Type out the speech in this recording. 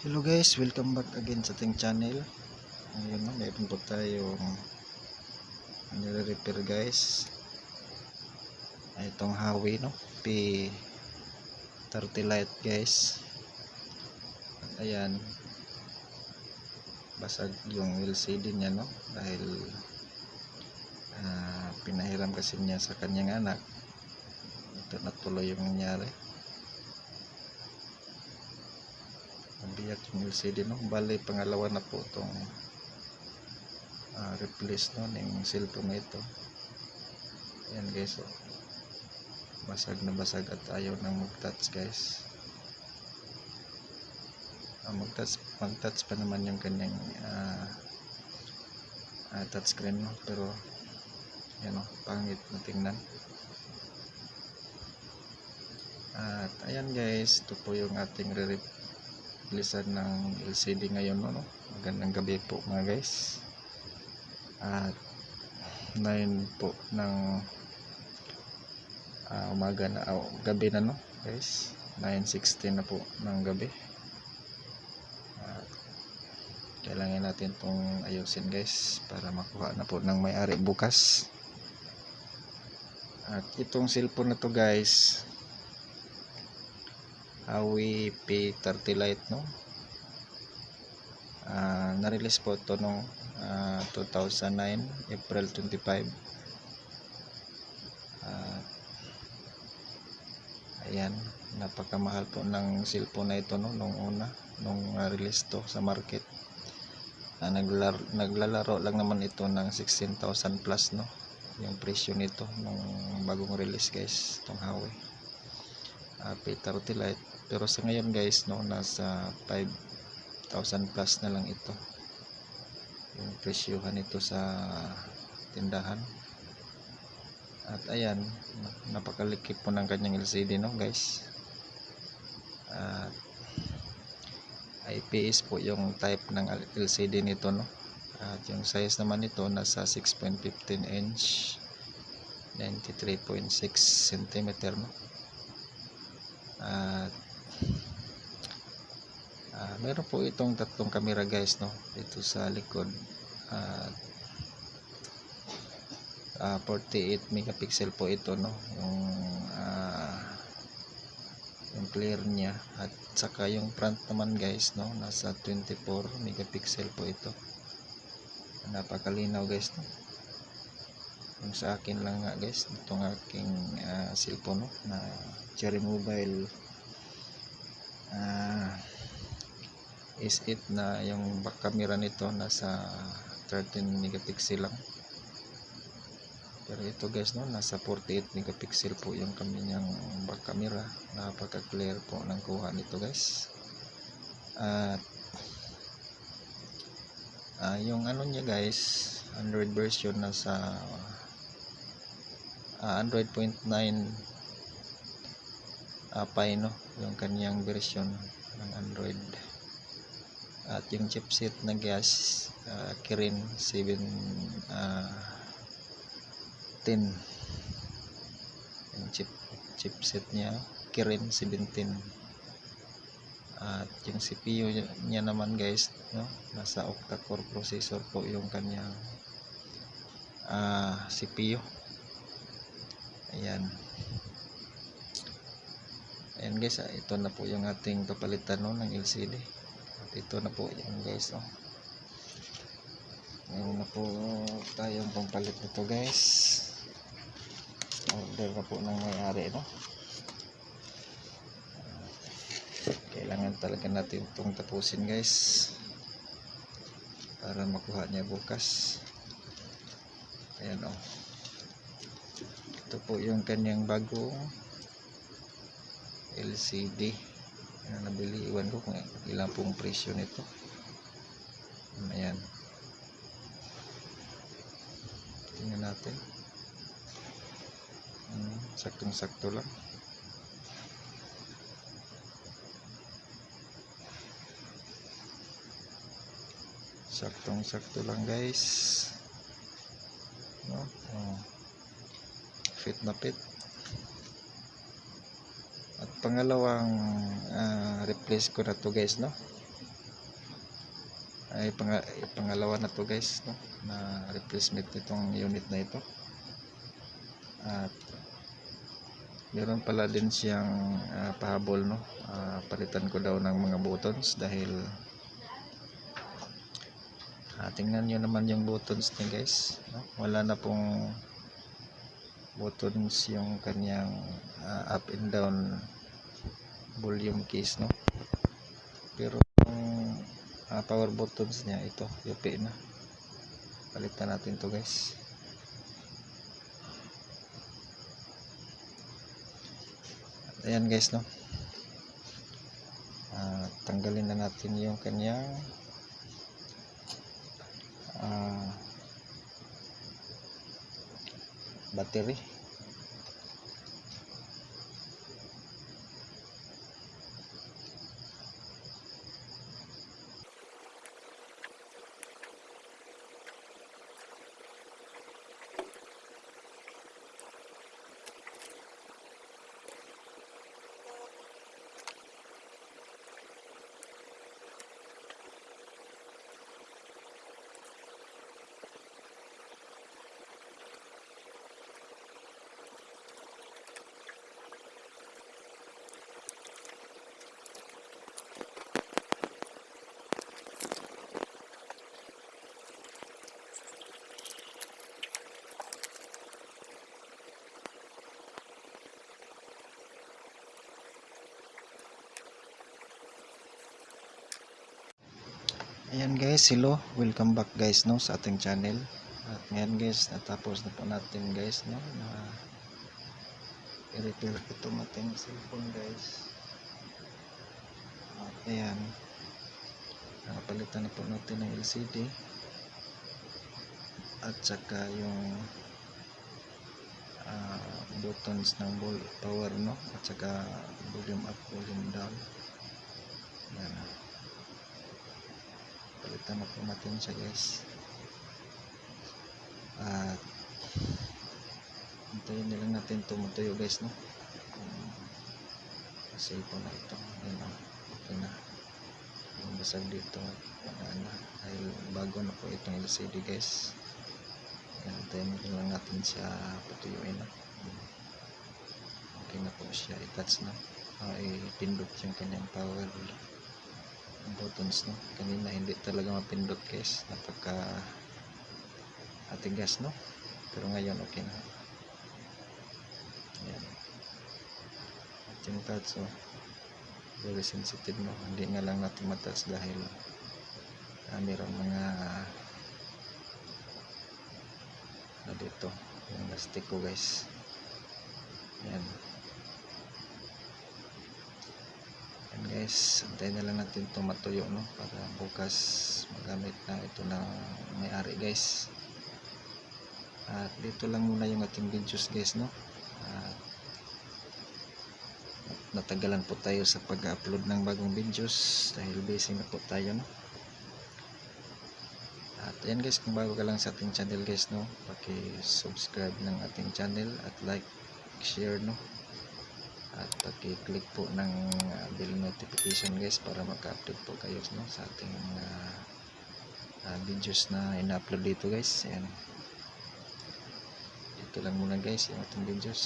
Hello guys, welcome back again sa ating channel. Ayun no, mayroon po tayong nire-repair guys. Itong Huawei no, P30 Lite guys. At ayan, basag yung LCD niya no, dahil ah, pinahiram kasi niya sa kanyang anak. Ito na tuloy yung nangyari. Nabiyak yung LCD no. Bali pangalawa na po itong ah, replace no ng cellphone ito. Ayan guys oh. Basag na basag at ayaw nang mag-touch guys. Ah, mag-touch, mag-touch pa naman yung kanyang ah, ah, touchscreen no. Pero yan oh, pangit na tingnan. At ayan guys, ito po yung ating re-repair lisan ng LCD ngayon no, no? magandang gabi po mga guys. At 9 po ng ah, umaga na oh, gabi na no guys? 9.16 na po ng gabi. At kailangan natin pong ayusin guys para makuha na po ng may-ari bukas. At itong cellphone na to guys Huawei P30 Lite no? Ah, na-release po ito noong ah, 2009 April 25 Ah, ayan. Napakamahal po ng cellphone na ito no? Nung una nung ah, release to sa market. Ah, naglalaro, naglalaro lang naman ito ng 16,000 plus no? Yung presyo nito nung bagong release guys itong Huawei uh, P30 Lite pero sa ngayon guys no nasa 5,000 plus na lang ito. Yung presyohan nito sa tindahan. At ayan napakalikip po ng kanyang LCD no guys. At IPS po yung type ng LCD nito no. At yung size naman nito nasa 6.15 inch 93.6 cm no at ah, meron po itong tatlong camera guys no dito sa likod. At ah, 48 megapixel po ito no yung ah, yung clear niya. At saka yung front naman guys no nasa 24 megapixel po ito. Napakalinaw guys no yung sa akin lang nga guys itong aking ah, cellphone no, na cherry mobile. Ah is it na yung back camera nito nasa 13 megapixel lang? Pero ito guys no nasa 48 megapixel po yung kanyang back camera. Napaka clear po ng kuha nito guys. At ah, yung ano niya guys Android version nasa ah, Android.9 uh, Pi no? Yung kanyang version ng Android. At yung chipset na gas uh, Kirin 7 uh, 10 yung chip chipset niya Kirin 17 at yung CPU niya naman guys no? Nasa octa-core processor po yung kanyang ah CPU ayan. Ayan guys ah, ito na po yung ating papalitan no, ng LCD at ito na po yung guys oh. ngayon na po tayong pampalit nito guys. Order na po ng may-ari no? Kailangan talaga natin itong tapusin guys para makuha niya bukas. Ayan oh ito po yung kanyang bagong LCD na nabili. Iwan ko kung ilang pong presyo nito. Ayan. Tingnan natin. Hmm, saktong sakto lang. Saktong sakto lang guys. No? oh. Fit na at pangalawang ah, replace ko na to guys no? Ay pang, pangalawa na to guys no? Na replacement nitong unit na ito. At meron pala din siyang ah, pahabol no? Ah, palitan ko daw ng mga buttons dahil ah, tingnan nyo naman yung buttons niya guys no? wala na pong buttons yung kanyang ah, up and down volume keys no? Pero yung ah, power buttons niya ito yupi na. Palitan natin to guys. Ayan guys no? Ah, tanggalin na natin yung kanyang ah, bateri Ayan guys, hello. Welcome back guys no sa ating channel. At ngayon guys, natapos na po natin guys no na i-repair itong ating cellphone guys. At ayan. Nakapalitan na po natin ng LCD. At saka yung ah, buttons ng power no at saka volume up, volume down. Ayan. Palitan na po natin siya guys. At hintayin na lang natin tumutuyo guys no? Kasi po na ito. Yun o okay na. Yung dito. Wala na. Dahil bago na po itong LCD guys. Hintayin na lang natin siya patuyuin no? Okay na po siya. I-touch na. Uh, ipindot yung kanyang power buttons no? Kanina hindi talaga mapindot guys. Napaka atigas no? Pero ngayon okay na. Yan at yung touch oh, very sensitive no? Hindi nga lang natin matouch dahil uh, mayroong mga na dito yung plastic ko guys. Yan Yan guys, antayin na lang natin ito matuyo no para bukas magamit na ito ng may-ari guys. At dito lang muna yung ating videos guys no. At natagalan po tayo sa pag-upload ng bagong videos dahil busy na po tayo no. At ayan guys, kung bago ka lang sa ating channel guys no, paki-subscribe ng ating channel at like, share no at paki-click po ng uh, bell notification guys para maka-update po kayo no, sa ating uh, uh, videos na ina-upload dito guys. Ayan. Dito lang muna guys yung ating videos